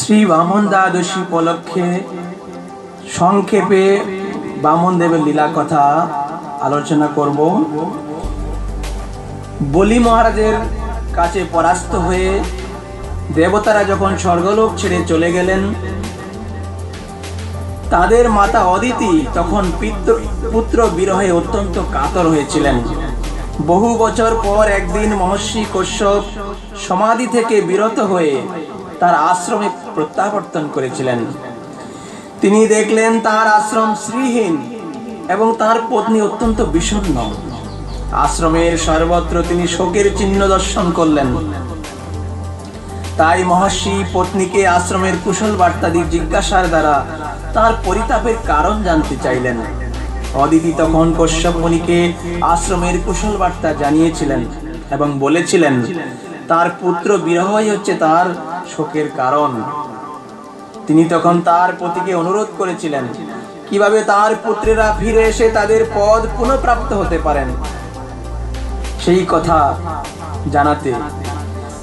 শ্রী বামন দ্বাদশী উপলক্ষে সংক্ষেপে বামন দেবের লীলা কথা আলোচনা করব। বলি মহারাজের কাছে পরাস্ত হয়ে দেবতারা যখন স্বর্গলোক ছেড়ে চলে গেলেন, তাদের মাতা অদিতি তখন পিতৃ- পুত্র বিরহে অত্যন্ত কাতর হয়েছিলেন। বহু বছর পর একদিন মহর্ষি কশ্যপ সমাধি থেকে বিরত হয়ে তার আশ্রমে প্রত্যাবর্তন করেছিলেন। তিনি দেখলেন তার আশ্রম শ্রীহীন এবং তার পত্নী অত্যন্ত বিষণ্ণ। আশ্রমের সর্বত্র তিনি শোকের চিহ্ন দর্শন করলেন। তাই মহর্ষি পত্নীকে আশ্রমের কুশল বার্তাদি জিজ্ঞাসার দ্বারা তার পরিতাপের কারণ জানতে চাইলেন। অদিতি তখন কশ্যপ মুনিকে আশ্রমের কুশল বার্তা জানিয়েছিলেন এবং বলেছিলেন, তার পুত্র বিরহই হচ্ছে তার শোকের কারণ। তিনি তখন তার পতিকে অনুরোধ করেছিলেন, কীভাবে তার পুত্রেরা ফিরে এসে তাদের পদ পুনঃপ্রাপ্ত হতে পারেন? সেই কথা জানাতে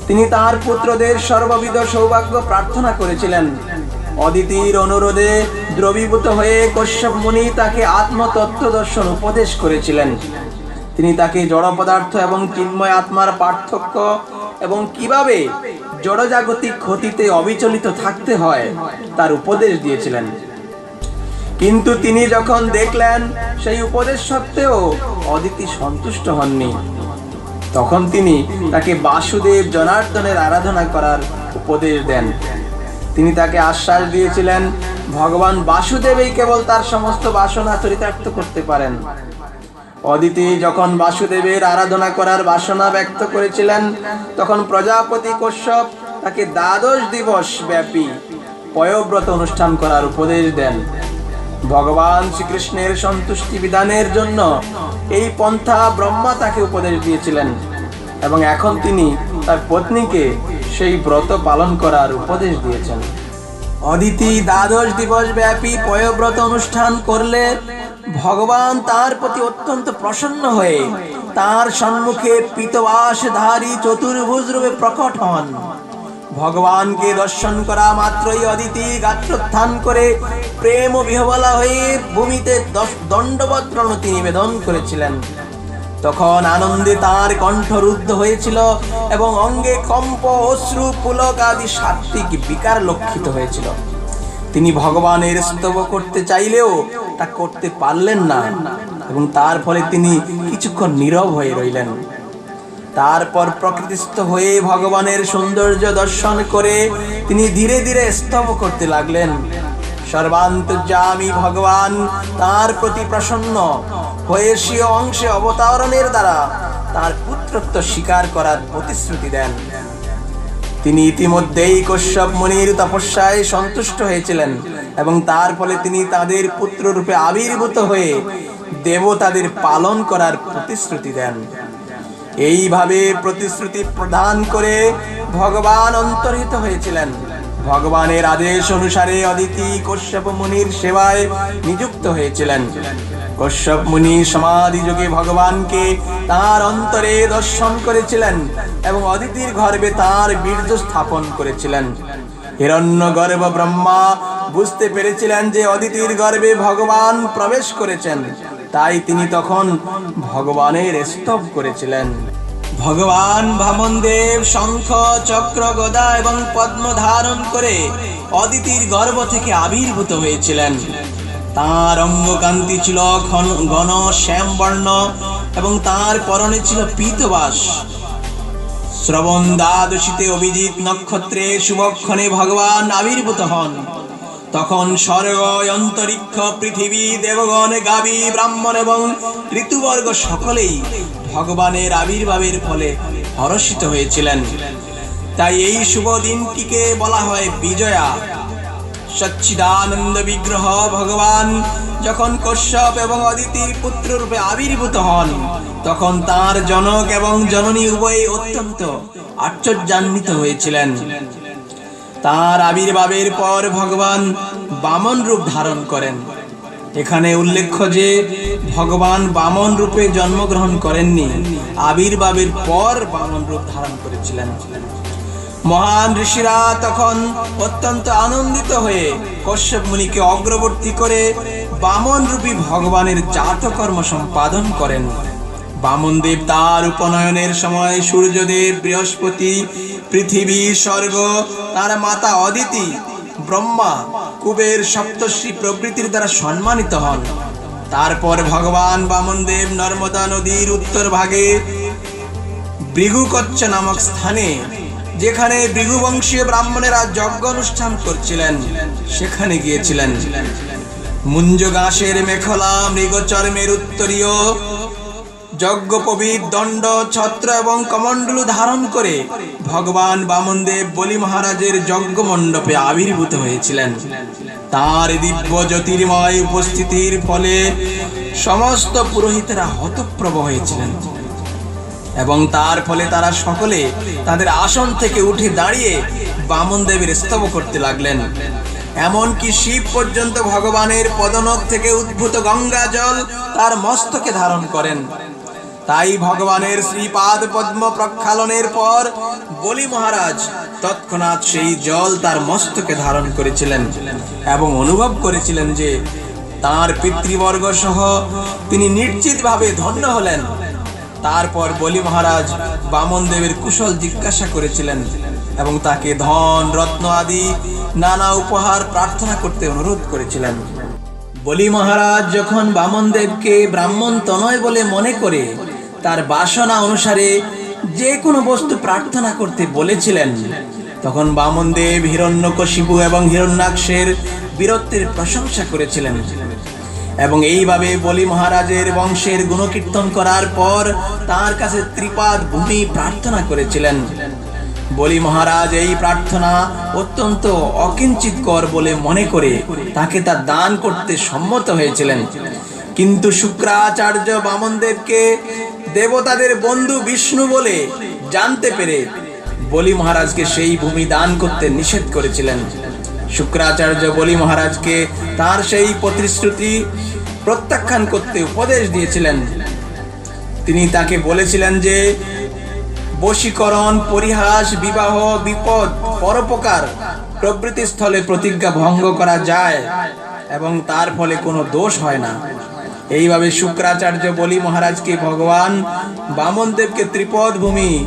তিনি তার পুত্রদের সর্ববিধ সৌভাগ্য প্রার্থনা করেছিলেন। অদিতির অনুরোধে দ্রবীভূত হয়ে কশ্যপ মুনি তাকে আত্মতত্ত্ব দর্শন উপদেশ করেছিলেন। তিনি তাকে জড় পদার্থ এবং চিন্ময় আত্মার পার্থক্য এবং কীভাবে জড়জাগতিক ক্ষতিতে অবিচলিত থাকতে হয় তার উপদেশ দিয়েছিলেন। কিন্তু তিনি যখন দেখলেন সেই উপদেশ সত্ত্বেও অদিতি সন্তুষ্ট হননি। তখন তিনি তাকে বাসুদেব জনার্দনের আরাধনা করার উপদেশ দেন। তিনি তাকে আশ্বাস দিয়েছিলেন, ভগবান বাসুদেবই কেবল তার সমস্ত বাসনা চরিতার্থ করতে পারেন। অদিতি যখন বাসুদেবের আরাধনা করার বাসনা ব্যক্ত করেছিলেন, তখন প্রজাপতি কশ্যপ তাকে দ্বাদশ দিবস ব্যাপী পয়ব্রত অনুষ্ঠান করার উপদেশ দেন। ভগবান শ্রীকৃষ্ণের সন্তুষ্টি বিধানের জন্য এই পন্থা ব্রহ্মা তাকে উপদেশ দিয়েছিলেন এবং এখন তিনি তার পত্নীকে সেই ব্রত পালন করার উপদেশ দিয়েছেন। অদিতি দ্বাদশ দিবস ব্যাপী পয়ব্রত অনুষ্ঠান করলে ভগবান তার প্রতি অত্যন্ত প্রসন্ন হয়ে তার সম্মুখে পিতবাসধারী চতুর্ভুজ রূপে প্রকট হন। ভগবানকে দর্শন করা মাত্রই অদিতি গাত্রোত্থান করে প্রেম বিহবলা হয়ে ভূমিতে দণ্ডবত প্রণতি নিবেদন করেছিলেন। তখন আনন্দে তার কণ্ঠ রুদ্ধ হয়েছিল এবং অঙ্গে কম্প, অশ্রু, পুলক আদি সাত্বিক বিকার লক্ষিত হয়েছিল। তিনি ভগবানের স্তব করতে চাইলেও তা করতে পারলেন না এবং তার ফলে তিনি কিছুক্ষণ নীরব হয়ে রইলেন। তারপর প্রকৃতিস্থ হয়ে ভগবানের সৌন্দর্য দর্শন করে তিনি ধীরে ধীরে স্তব করতে লাগলেন। সর্বান্তর্যামী ভগবান তার প্রতি প্রসন্ন হয়ে অংশে অবতারণের দ্বারা তার পুত্রত্ব স্বীকার করার প্রতিশ্রুতি দেন। তিনি ইতিমধ্যেই কশ্যপ মুনির তপস্যায় সন্তুষ্ট হয়েছিলেন এবং তার ফলে তিনি তাদের পুত্র রূপে আবির্ভূত হয়ে দেবতাদের পালন করার প্রতিশ্রুতি দেন। এইভাবে প্রতিশ্রুতি প্রদান করে ভগবান অন্তর্হিত হয়েছিলেন। ভগবানের আদেশ অনুসারে অদিতি কশ্যপ মুনির সেবায় নিযুক্ত হয়েছিলেন। কশ্যপ মুনি সমাধি যুগে ভগবানকে তার অন্তরে দর্শন করেছিলেন এবং অদিতির গর্ভে তার বীর্য স্থাপন করেছিলেন। হিরণ্য গর্ভ ব্রহ্মা বুঝতে পেরেছিলেন যে অদিতির গর্ভে ভগবান প্রবেশ করেছেন। তাই তিনি তখন ভগবানের স্তব করেছিলেন। ভগবান ভামনদেব শঙ্খ, চক্র, গদা এবং পদ্ম ধারণ করে অদিতির গর্ভ থেকে আবির্ভূত হয়েছিলেন। তার অঙ্গকান্তি ছিল ঘন ঘন শ্যাম বর্ণ এবং তার পরনে ছিল পীতবাস। শ্রবণ দ্বাদশীতে অভিজিৎ নক্ষত্রে শুভক্ষণে ভগবান আবির্ভূত হন। তখন স্বর্গ অন্তরিক্ষ পৃথিবী দেবগণ গাবি ব্রাহ্মণ এবং ঋতুবর্গ সকলেই ভগবানের আবির্ভাবের ফলে হরষিত হয়েছিলেন। তাই এই শুভ দিনটিকে বলা হয় বিজয়া। সচ্চিদানন্দ বিগ্রহ ভগবান যখন কশ্যপ এবং অদিতির পুত্র রূপে আবির্ভূত হন, তখন তার জনক এবং জননী উভয়ে অত্যন্ত আশ্চর্যান্বিত হয়েছিলেন। তার আবির্ভাবের পর ভগবান বামন রূপ ধারণ করেন। এখানে উল্লেখ্য যে, ভগবান বামন রূপে জন্মগ্রহণ করেননি, আবির্ভাবের পর বামন রূপ ধারণ করেছিলেন। মহান ঋষিরা তখন অত্যন্ত আনন্দিত হয়ে কশ্যপ মুনিকে অগ্রবর্তী করে বামন রূপী ভগবানের জাতকর্ম সম্পাদন করেন। বামনদেব তার উপনয়নের সময় সূর্যদেব বৃহস্পতি, পৃথিবী, স্বর্গ তার মাতা অদিতি ব্রহ্মা কুবের সপ্তর্ষি প্রকৃতির দ্বারা সম্মানিত হন। তারপর ভগবান বামনদেব নর্মদা নদীর উত্তর ভাগে ভৃগুকচ্ছ নামক স্থানে, যেখানে ভৃগুবংশীয় ব্রাহ্মণেরা যজ্ঞ অনুষ্ঠান করছিলেন, সেখানে গিয়েছিলেন। মুঞ্জ ঘাসের মেখলা মৃগচর্মের উত্তরীয় যজ্ঞপবিত দণ্ড, ছত্র এবং কমণ্ডলু ধারণ করে ভগবান বামনদেব বলি মহারাজের যজ্ঞ মণ্ডপে আবির্ভূত হয়েছিলেন। তার দিব্য জ্যোতির্ময় উপস্থিতির ফলে সমস্ত পুরোহিতেরা হতপ্রভ হয়েছিলেন এবং তার ফলে তারা সকলে তাদের আসন থেকে উঠে দাঁড়িয়ে বামন স্তব করতে লাগলেন। এমনকি শিব পর্যন্ত ভগবানের পদনক থেকে উদ্ভূত গঙ্গা জল তার মস্তকে ধারণ করেন। তাই ভগবানের শ্রীপাদ পদ্ম প্রক্ষালনের পর বলি মহারাজ, তৎক্ষণাৎ সেই জল তার মস্তকে ধারণ করেছিলেন এবং অনুভব করেছিলেন যে তার পিতৃবর্গ সহ তিনি নিশ্চিতভাবে ধন্য হলেন। তারপর বলি মহারাজ বামন দেবের কুশল জিজ্ঞাসা করেছিলেন এবং তাকে ধন, রত্ন আদি নানা উপহার প্রার্থনা করতে অনুরোধ করেছিলেন। বলি মহারাজ, যখন বামন দেবকে ব্রাহ্মণ তনয় বলে মনে করে তার বাসনা অনুসারে যে কোনো বস্তু প্রার্থনা করতে বলেছিলেন। তখন বামন দেব হিরণ্যকশিপু এবং হিরণ্যাক্ষের বীরত্বের প্রশংসা করেছিলেন। এবং এইভাবে বলি মহারাজের বংশের গুণকীর্তন করার পর তার কাছে ত্রিপাদ ভূমি প্রার্থনা করেছিলেন। বলি মহারাজ, এই প্রার্থনা অত্যন্ত অকিঞ্চিতকর বলে মনে করে তাকে তা দান করতে সম্মত হয়েছিলেন। কিন্তু শুক্রাচার্য বামনদেবকে দেবতাদের বন্ধু বিষ্ণু বলে জানতে পেরে বলি মহারাজকে সেই ভূমি দান করতে নিষেধ করেছিলেন। শুক্রাচার্য বলি মহারাজকে তার সেই প্রতিশ্রুতি প্রত্যাখ্যান করতে উপদেশ দিয়েছিলেন। তিনি তাকে বলেছিলেন যে, বশীকরণ, পরিহাস, বিবাহ, বিপদ, পরোপকার প্রবৃত্তি স্থলে প্রতিজ্ঞা ভঙ্গ করা যায় এবং তার ফলে কোনো দোষ হয় না। এইভাবে শুক্রাচার্য বলি মহারাজকে, ভগবান বামনদেবকে ত্রিপদ ভূমি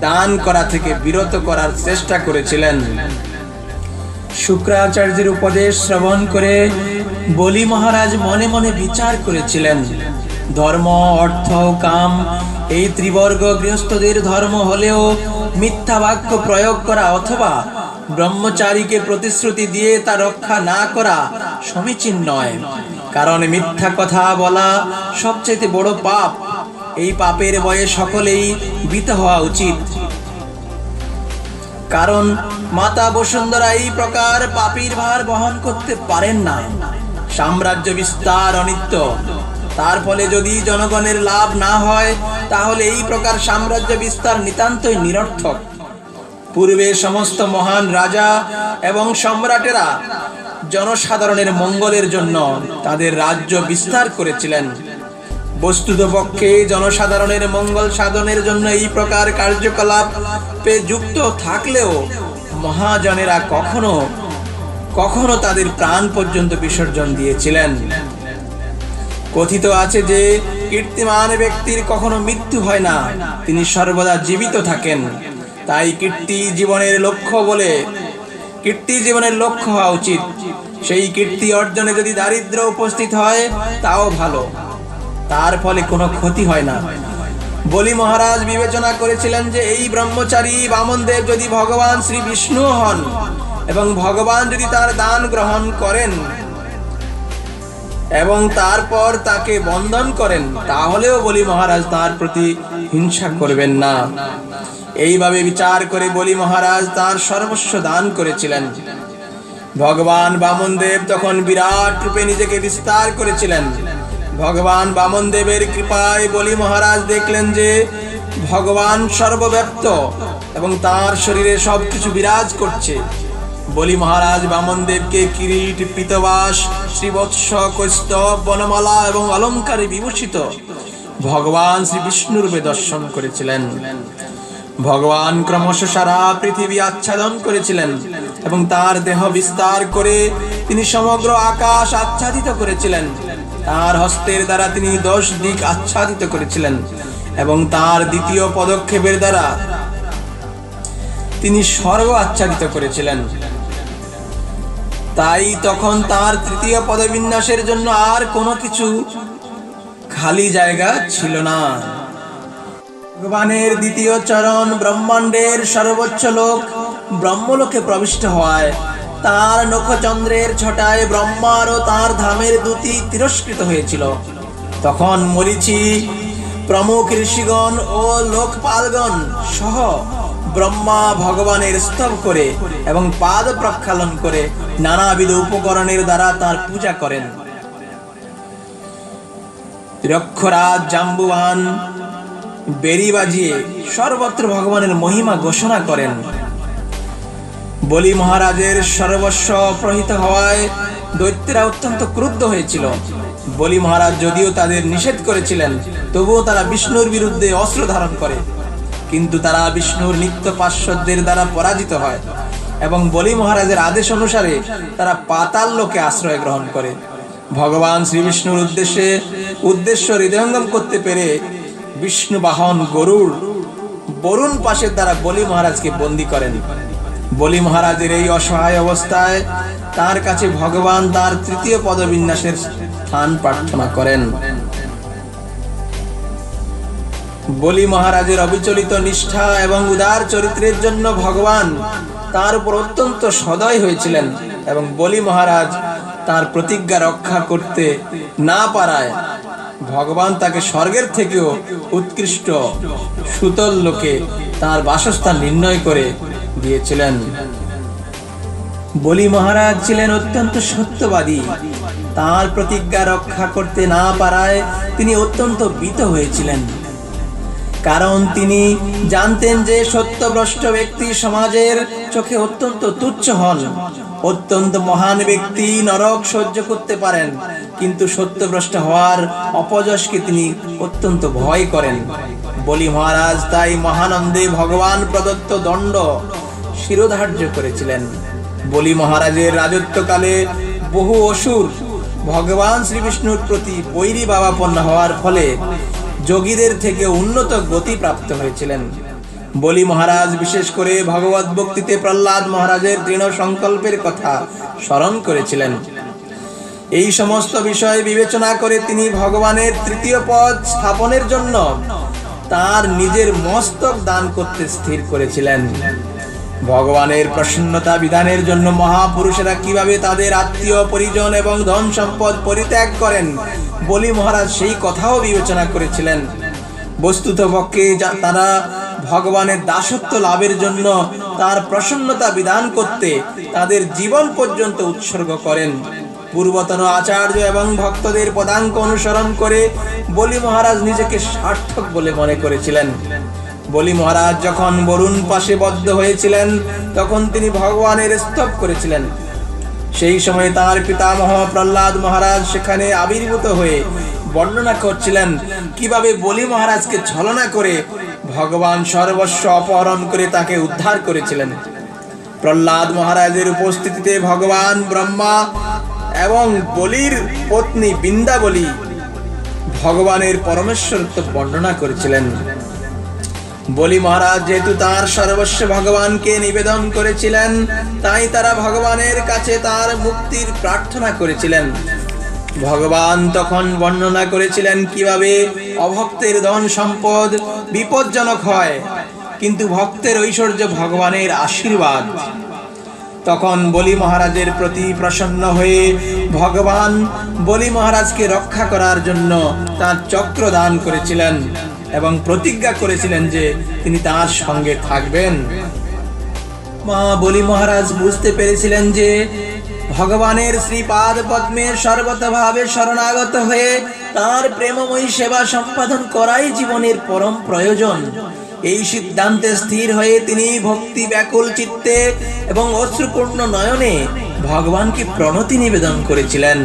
দান করা থেকে বিরত করার চেষ্টা করেছিলেন। শুক্রাচার্যের উপদেশ শ্রবণ করে বলি মহারাজ মনে মনে বিচার করেছিলেন। ধর্ম, অর্থ, কাম, এই ত্রিবর্গ গৃহস্থদের ধর্ম হলেও মিথ্যা বাক্য প্রয়োগ করা অথবা ব্রহ্মচারীকে প্রতিশ্রুতি দিয়ে তা রক্ষা না করা সমীচীন নয়। কারণ মিথ্যা কথা বলা সবচেয়ে বড় পাপ। এই পাপের বয়ে সকলেই বিত হওয়া উচিত। কারণ মাতা বসুন্ধরা এই প্রকার পাপির ভার বহন করতে পারেন না। সাম্রাজ্য বিস্তার অনিত্য। তার ফলে যদি জনগণের লাভ না হয়, তাহলে এই প্রকার সাম্রাজ্য বিস্তার নিতান্তই নিরর্থক। পূর্বে সমস্ত মহান রাজা এবং সম্রাটেরা জনসাধারণের মঙ্গলের জন্য তাদের রাজ্য বিস্তার করেছিলেন। বস্তুত পক্ষে জনসাধারণের মঙ্গল সাধনের জন্য এই প্রকার কার্যকলাপে যুক্ত থাকলেও মহাজনেরা কখনো কখনো তাদের প্রাণ পর্যন্ত বিসর্জন দিয়েছিলেন। কথিত আছে যে কীর্তিমান ব্যক্তির কখনো মৃত্যু হয় না, তিনি সর্বদা জীবিত থাকেন। তাই কীর্তি জীবনের লক্ষ্য বলে কীর্তি জীবনের লক্ষ্য হওয়া উচিত। সেই কীর্তি অর্জনে যদি দারিদ্র উপস্থিত হয়, তাও ভালো। তার ফলে কোনো ক্ষতি হয় না। বলি মহারাজ বিবেচনা করেছিলেন যে এই ব্রহ্মচারী বামনদেব যদি ভগবান শ্রী বিষ্ণু হন এবং ভগবান যদি তার দান গ্রহণ করেন এবং তারপর তাকে বন্ধন করেন, তাহলেও বলি মহারাজ তার প্রতি হিংসা করবেন না। এইভাবে বিচার করে বলি মহারাজ, তার সর্বস্ব দান করেছিলেন। ভগবান বামনদেব তখন বিরাট রূপে নিজেকে বিস্তার করেছিলেন। ভগবান বামনদেবের কৃপায় বলি মহারাজ দেখলেন যে, ভগবান সর্বব্যাপ্ত এবং তার শরীরে সবকিছু বিরাজ করছে। বলি মহারাজ বামনদেবকে কিরিট, পিতবাস, শ্রীবৎস, কৈস্তব, বনমালা এবং অলঙ্কারে বিভূষিত ভগবান শ্রী বিষ্ণুরূপে দর্শন করেছিলেন। ভগবান ক্রমশ সারা পৃথিবী আচ্ছাদন করেছিলেন এবং তার দেহ বিস্তার করে তিনি সমগ্র আকাশ আচ্ছাদিত করেছিলেন। তার হস্তের দ্বারা তিনি দশ দিক আচ্ছাদিত করেছিলেন এবং তার দ্বিতীয় পদক্ষেপের দ্বারা তিনি স্বর্গ আচ্ছাদিত করেছিলেন। তাই তখন তার তৃতীয় পদবিন্যাসের জন্য আর কোনো কিছু খালি জায়গা ছিল না। ভগবানের দ্বিতীয় চরণ ব্রহ্মাণ্ডের সর্বোচ্চ লোক ব্রহ্মলোকে প্রবিষ্ট হওয়ায় তার নখচন্দ্রের ছটায় ব্রহ্মার ও তার ধামের দুটি তিরস্কৃত হয়েছিল। তখন মরিচি, প্রমুখ ঋষিগণ ও লোকপালগণ সহ ব্রহ্মা ভগবানের স্তব করে এবং পাদ প্রক্ষালন করে নানাবিধ উপকরণের দ্বারা তার পূজা করেন। রক্ষরাজ জাম্বুয়ান বেরি বাজিয়ে সর্বত্র ভগবানের মহিমা ঘোষণা করেন। বলি মহারাজের সর্বস্ব অপহৃত হওয়ায় দৈত্যেরা অত্যন্ত ক্রুদ্ধ হয়েছিল। বলি মহারাজ যদিও তাদের নিষেধ করেছিলেন, তবুও তারা বিষ্ণুর বিরুদ্ধে অস্ত্র ধারণ করে। কিন্তু তারা বিষ্ণুর নিত্য পার্শ্বদের দ্বারা পরাজিত হয় এবং বলি মহারাজের আদেশ অনুসারে তারা পাতাল লোকে আশ্রয় গ্রহণ করে। ভগবান শ্রী বিষ্ণুর উদ্দেশ্যে উদ্দেশ্য হৃদয়ঙ্গম করতে পেরে বিষ্ণু বাহন গরুর বরুণ পাশের দ্বারা বলি মহারাজকে বন্দী করেন। বলি মহারাজের এই অসহায় অবস্থায় তার কাছে ভগবান তার তৃতীয় পদবিন্যাসের স্থান প্রার্থনা করেন। বলি মহারাজের অবিচলিত নিষ্ঠা এবং উদার চরিত্রের জন্য ভগবান তার উপর অত্যন্ত সদয় হয়েছিলেন এবং বলি মহারাজ তার প্রতিজ্ঞা রক্ষা করতে না পারায় ভগবান তাকে স্বর্গের থেকেও উৎকৃষ্ট সুতল লোকে তার বাসস্থান নির্ণয় করে দিয়েছিলেন। বলি মহারাজ ছিলেন অত্যন্ত সত্যবাদী। তার প্রতিজ্ঞা রক্ষা করতে না পারায় তিনি অত্যন্ত ভীত হয়েছিলেন। কারণ তিনি জানতেন যে সত্যভ্রষ্ট ব্যক্তি সমাজের চোখে অত্যন্ত তুচ্ছ হন। অত্যন্ত মহান ব্যক্তি নরক সহ্য করতে পারেন। কিন্তু সত্যভ্রষ্ট হওয়ার অপযশকে তিনি অত্যন্ত ভয় করেন। বলি মহারাজ, তাই মহানন্দে ভগবান প্রদত্ত দণ্ড শিরোধার্য করেছিলেন। বলি মহারাজের রাজত্বকালে বহু অসুর ভগবান শ্রীবিষ্ণুর প্রতি বৈরী বাবাপন্ন হওয়ার ফলে যোগীদের থেকে উন্নত গতি প্রাপ্ত হয়েছিলেন। বলি মহারাজ, বিশেষ করে ভগবত ভক্তিতে প্রহ্লাদ মহারাজের দৃঢ় সংকল্পের কথা স্মরণ করেছিলেন। এই সমস্ত বিষয় বিবেচনা করে তিনি ভগবানের তৃতীয় পদ স্থাপনের জন্য তার নিজের মস্তক দান করতে স্থির করেছিলেন। ভগবানের প্রসন্নতা বিধানের জন্য মহাপুরুষেরা কীভাবে তাদের আত্মীয়, পরিজন এবং ধন সম্পদ পরিত্যাগ করেন বলি মহারাজ সেই কথাও বিবেচনা করেছিলেন। বস্তুত পক্ষে তারা ভগবানের দাসত্ব লাভের জন্য তার প্রসন্নতা বিধান করতে তাদের জীবন পর্যন্ত উৎসর্গ করেন। পূর্বতন আচার্য এবং ভক্তদের পদাঙ্ক অনুসরণ করে বলি মহারাজ নিজেকে সার্থক বলে মনে করেছিলেন। বলি মহারাজ যখন বরুণ পাশে বদ্ধ হয়েছিলেন, তখন তিনি ভগবানের স্তব করেছিলেন। সেই সময় তার পিতামহ প্রহ্লাদ মহারাজ সেখানে আবির্ভূত হয়ে বর্ণনা করছিলেন, কীভাবে বলি মহারাজকে ছলনা করে ভগবান সর্বস্ব অপহরণ করে তাকে উদ্ধার করেছিলেন? প্রহ্লাদ মহারাজের উপস্থিতিতে ভগবান ব্রহ্মা এবং বলির পত্নী বৃন্দাবলী ভগবানের পরমেশ্বরত্ব বর্ণনা করেছিলেন। বলি মহারাজ, যেহেতু তার সর্বস্ব ভগবানকে নিবেদন করেছিলেন, তাই তারা ভগবানের কাছে তার মুক্তির প্রার্থনা করেছিলেন। ভগবান তখন বর্ণনা করেছিলেন কীভাবে অভক্তের ধন সম্পদ বিপজ্জনক হয়, কিন্তু ভক্তের ঐশ্বর্য ভগবানের আশীর্বাদ। তখন বলি মহারাজের প্রতি প্রসন্ন হয়ে ভগবান বলি মহারাজকে রক্ষা করার জন্য তার চক্র দান করেছিলেন এবং প্রতিজ্ঞা করেছিলেন যে তিনি তার সঙ্গে থাকবেন। মা বলি মহারাজ বুঝতে পেরেছিলেন যে ভগবানের শ্রীপাদ পদ্মের সর্বতভাবে শরণাগত হয়ে তার প্রেমময়ী সেবা সম্পাদন করাই জীবনের পরম প্রয়োজন। এই সিদ্ধান্তে স্থির হয়ে তিনি ভক্তি ব্যাকুল চিত্তে এবং অশ্রুপূর্ণ নয়নে ভগবানকে প্রণতি নিবেদন করেছিলেন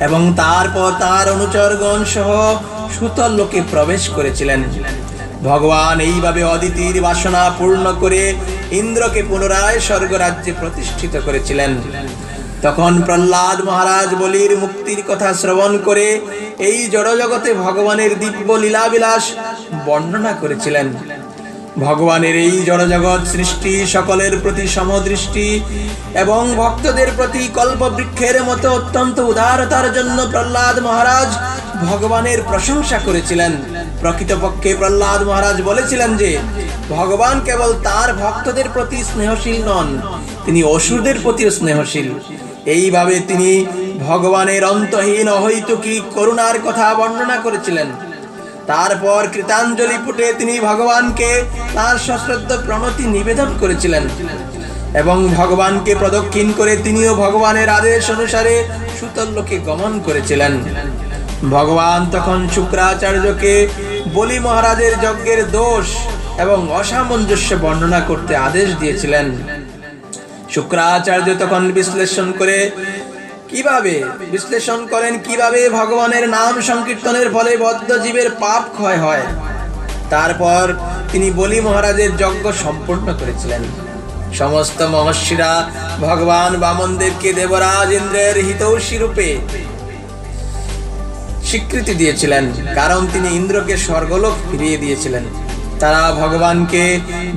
এবং তারপর তার অনুচরগণ সহ সুতল লোকে প্রবেশ করেছিলেন। ভগবান এইভাবে অদিতির বাসনা পূর্ণ করে ইন্দ্রকে পুনরায় স্বর্গরাজ্যে প্রতিষ্ঠিত করেছিলেন। তখন প্রহ্লাদ মহারাজ বলির মুক্তির কথা শ্রবণ করে এই জড়জগতে ভগবানের দিব্য লীলাবিলাস বর্ণনা করেছিলেন। ভগবানের এই জড়জগৎ সৃষ্টি সকলের প্রতি সমদৃষ্টি এবং ভক্তদের প্রতি কল্পবৃক্ষের মতো অত্যন্ত উদারতার জন্য প্রহ্লাদ মহারাজ ভগবানের প্রশংসা করেছিলেন। প্রকৃতপক্ষে প্রহ্লাদ মহারাজ বলেছিলেন যে, ভগবান কেবল তার ভক্তদের প্রতি স্নেহশীল নন, তিনি অসুরদের প্রতিও স্নেহশীল। এইভাবে তিনি ভগবানের অন্তহীন অহৈতুকী করুণার কথা বর্ণনা করেছিলেন। তারপর কৃতাঞ্জলি ফুটে তিনি ভগবানকে তার সশ্রদ্ধ প্রণতি নিবেদন করেছিলেন। এবং ভগবানকে প্রদক্ষিণ করে তিনিও ভগবানের আদেশ অনুসারে সুতল্যকে গমন করেছিলেন। ভগবান তখন শুক্রাচার্যকে বলি মহারাজের যজ্ঞের দোষ এবং অসামঞ্জস্য বর্ণনা করতে আদেশ দিয়েছিলেন। শুক্রাচার্য তখন বিশ্লেষণ করে কীভাবে বিশ্লেষণ করেন? কীভাবে ভগবানের নাম সংকীর্তনের ফলে বদ্ধ জীবের পাপ ক্ষয় হয়? তারপর তিনি বলি মহারাজের যজ্ঞ সম্পূর্ণ করেছিলেন। সমস্ত মহর্ষিরা ভগবান বামনদেবকে দেবরাজ ইন্দ্রের হিতৌষী রূপে স্বীকৃতি দিয়েছিলেন, কারণ তিনি ইন্দ্রকে স্বর্গলোক ফিরিয়ে দিয়েছিলেন। তারা ভগবানকে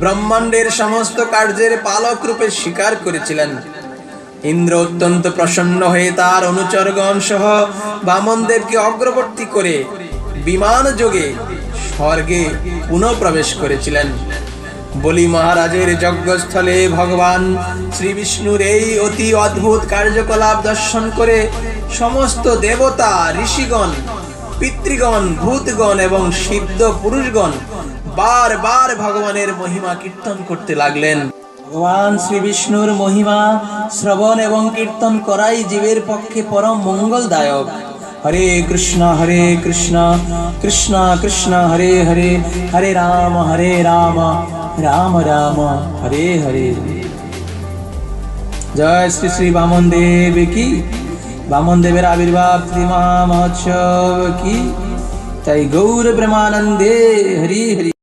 ব্রহ্মাণ্ডের সমস্ত কার্যের পালক রূপে স্বীকার করেছিলেন। ইন্দ্র অত্যন্ত প্রসন্ন হয়ে তার অনুচরগণ সহ বামনদেবকে অগ্রবর্তী করে বিমান যোগে স্বর্গে পুনঃ প্রবেশ করেছিলেন। বলি মহারাজের যজ্ঞস্থলে ভগবান শ্রী বিষ্ণুর এই অতি অদ্ভুত কার্যকলাপ দর্শন করে সমস্ত দেবতা, ঋষিগণ, পিতৃগণ, ভূতগণ এবং সিদ্ধ পুরুষগণ বারবার ভগবানের মহিমা কীর্তন করতে লাগলেন। ভগবান শ্রী বিষ্ণুর মহিমা, শ্রবণ এবং কীর্তন করাই জীবের পক্ষে পরম মঙ্গলদায়ক। হরে কৃষ্ণ হরে কৃষ্ণ কৃষ্ণ কৃষ্ণ, হরে হরে হরে রাম হরে রাম রাম রাম, হরে হরে। জয় শ্রী শ্রী বামন দেব কি? বামন দেবের আবির্ভাব শ্রী মহোৎসব কি? তাই গৌর ব্রহ্মানন্দে হরি হরি।